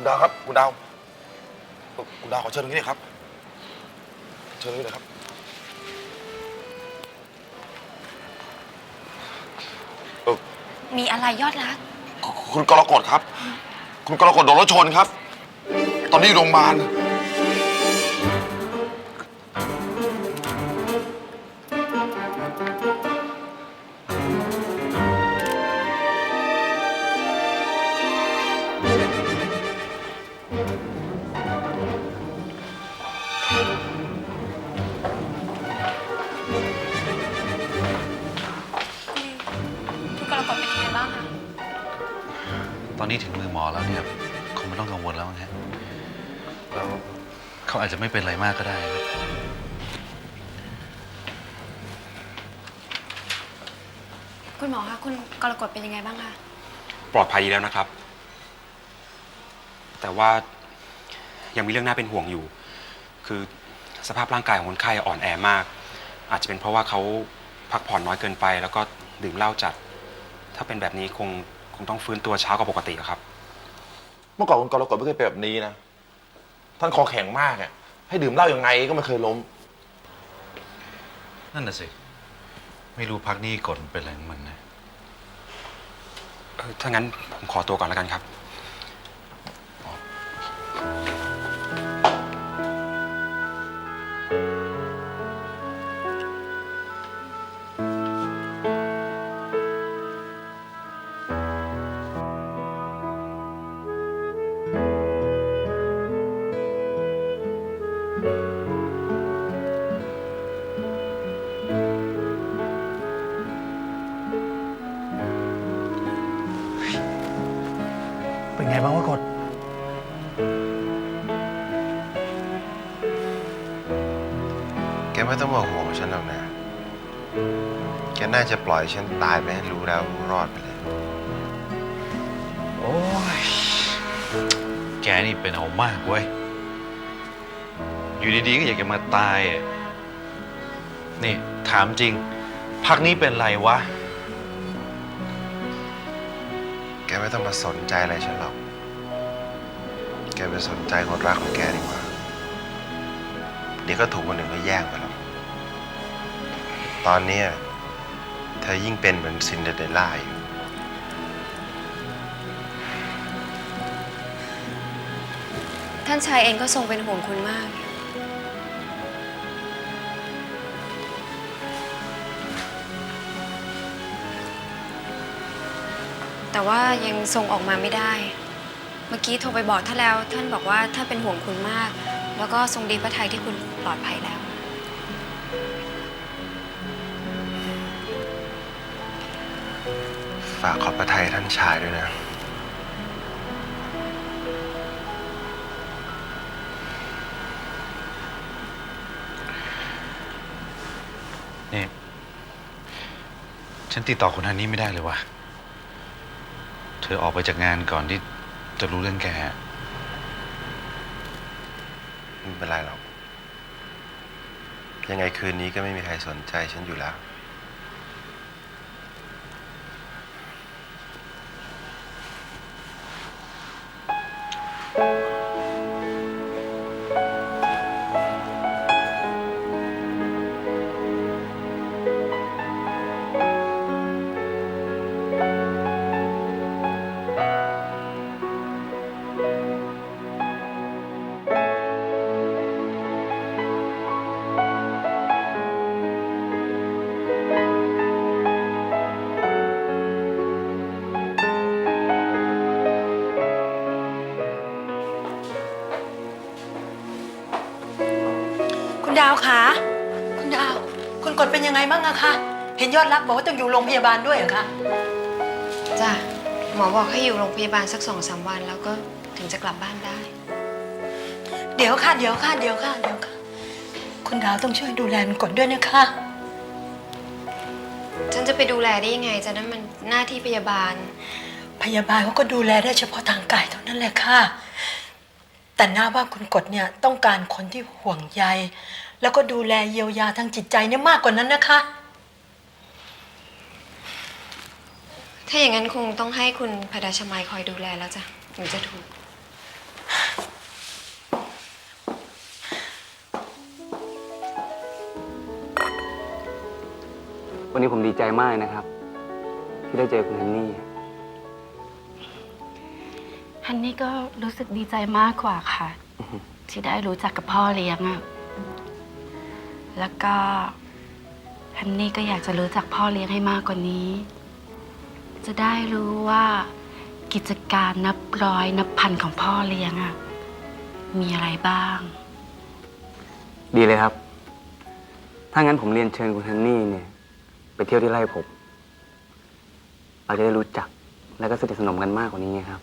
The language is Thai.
คุณดาวครับ คุณดาว คุณดาวขอเชิญตรงนี้หน่อยครับ เชิญตรงนี้หน่อยครับ เออมีอะไรยอดรัก คุณกรกฎครับ คุณกรกฎโดนรถชนครับ ตอนนี้อยู่โรงพยาบาล นนี้ถึงมือหมอแล้วเนี่ยคงไม่ต้องกังวลแล้วนะฮะแล้วเขาอาจจะไม่เป็นอะไรมากก็ได้ครับคุณหมอคะคุณกรกฎเป็นยังไงบ้างคะปลอดภัยดีแล้วนะครับ แต่ว่ายังมีเรื่องน่าเป็นห่วงอยู่ คือสภาพร่างกายของคนไข้อ่อนแอมาก อาจจะเป็นเพราะว่าเขาพักผ่อนน้อยเกินไป แล้วก็ดื่มเหล้าจัด ถ้าเป็นแบบนี้คงค งต้องฟื้นตัวช้ากว่าปกติอะครับ เมื่อก่อนคุณกรกฎไม่เคยเป็นแบบนี้นะ ท่านคอแข็งมากอะให้ดื่มเหล้ายังไงก็ไม่เคยล้ม นั่นน่ะสิ ไม่รู้พักนี้กดเป็นอะไรของมันนะ เออถ้างั้นผมขอตัวก่อนแล้วกันครับ เป็นไงบ้างวะกด แกไม่ต้องมาห่วงฉันหรอกนะ แกน่าจะปล่อยฉันตายไปให้รู้แล้วรู้รอดไปเลย โอ้ย แกนี่เป็นเอามากเว้ย อยู่ดีๆก็อยากจะมาตาย นี่ถามจริง พักนี้เป็นไรวะ แกไม่ต้องมาสนใจอะไรฉันหรอก แกไปสนใจคนรักของแกดีกว่า เดี๋ยวก็ถูกคนหนึ่งก็แย่งไปหรอก ตอนนี้เธอยิ่งเป็นเหมือนซินเดอเรลล่าอยู่ท่านชายเองก็ทรงเป็นห่วงคุณมาก แต่ว่ายังทรงออกมาไม่ได้ เมื่อกี้โทรไปบอกท่านแล้ว ท่านบอกว่าท่านเป็นห่วงคุณมาก แล้วก็ทรงดีพระทัยที่คุณปลอดภัยแล้ว ฝากขอบพระทัยท่านชายด้วยนะ นี่ ฉันติดต่อคนทันนี้ไม่ได้เลยว่ะ เธอออกไปจากงานก่อนที่จะรู้เรื่องแกไม่เป็นไรหรอก ยังไงคืนนี้ก็ไม่มีใครสนใจฉันอยู่แล้ว ดาวคะคุณดาว คุณกดเป็นยังไงบ้างอะคะ เห็นยอดรักบอกว่าต้องอยู่โรงพยาบาลด้วยเหรอคะ จ้ะหมอบอกให้อยู่โรงพยาบาลสักสองสามวันแล้วก็ถึงจะกลับบ้านได้ เดี๋ยวค่ะ เดี๋ยวค่ะ เดี๋ยวค่ะ เดี๋ยวค่ะ คุณดาวต้องช่วยดูแลคุณกดด้วยนะคะ ฉันจะไปดูแลได้ยังไงจะนั่นมันหน้าที่พยาบาล พยาบาลเขาก็ดูแลได้เฉพาะทางกายเท่านั้นแหละค่ะ แต่น่าว่าคุณกฎเนี่ยต้องการคนที่ห่วงใย แล้วก็ดูแลเยียวยาทางจิตใจเนี่ยมากกว่านั้นนะคะ ถ้าอย่างนั้นคงต้องให้คุณพดาชมัยคอยดูแลแล้วจ้ะหนูจะถูก วันนี้ผมดีใจมากนะครับ ที่ได้เจอคุณฮันนี่ ฮันนี่ก็รู้สึกดีใจมากกว่าค่ะ ที่ได้รู้จักกับพ่อเลี้ยงอะแล้วก็ฮันนี่ก็อยากจะรู้จักพ่อเลี้ยงให้มากกว่านี้ จะได้รู้ว่ากิจการนับร้อยนับพันของพ่อเลี้ยงอะมีอะไรบ้าง ดีเลยครับ ถ้างั้นผมเรียนเชิญคุณฮันนี่เนี่ย ไปเที่ยวที่ไร่ผม เราจะได้รู้จักแล้วก็สนิทสนมกันมากกว่านี้ไงครับ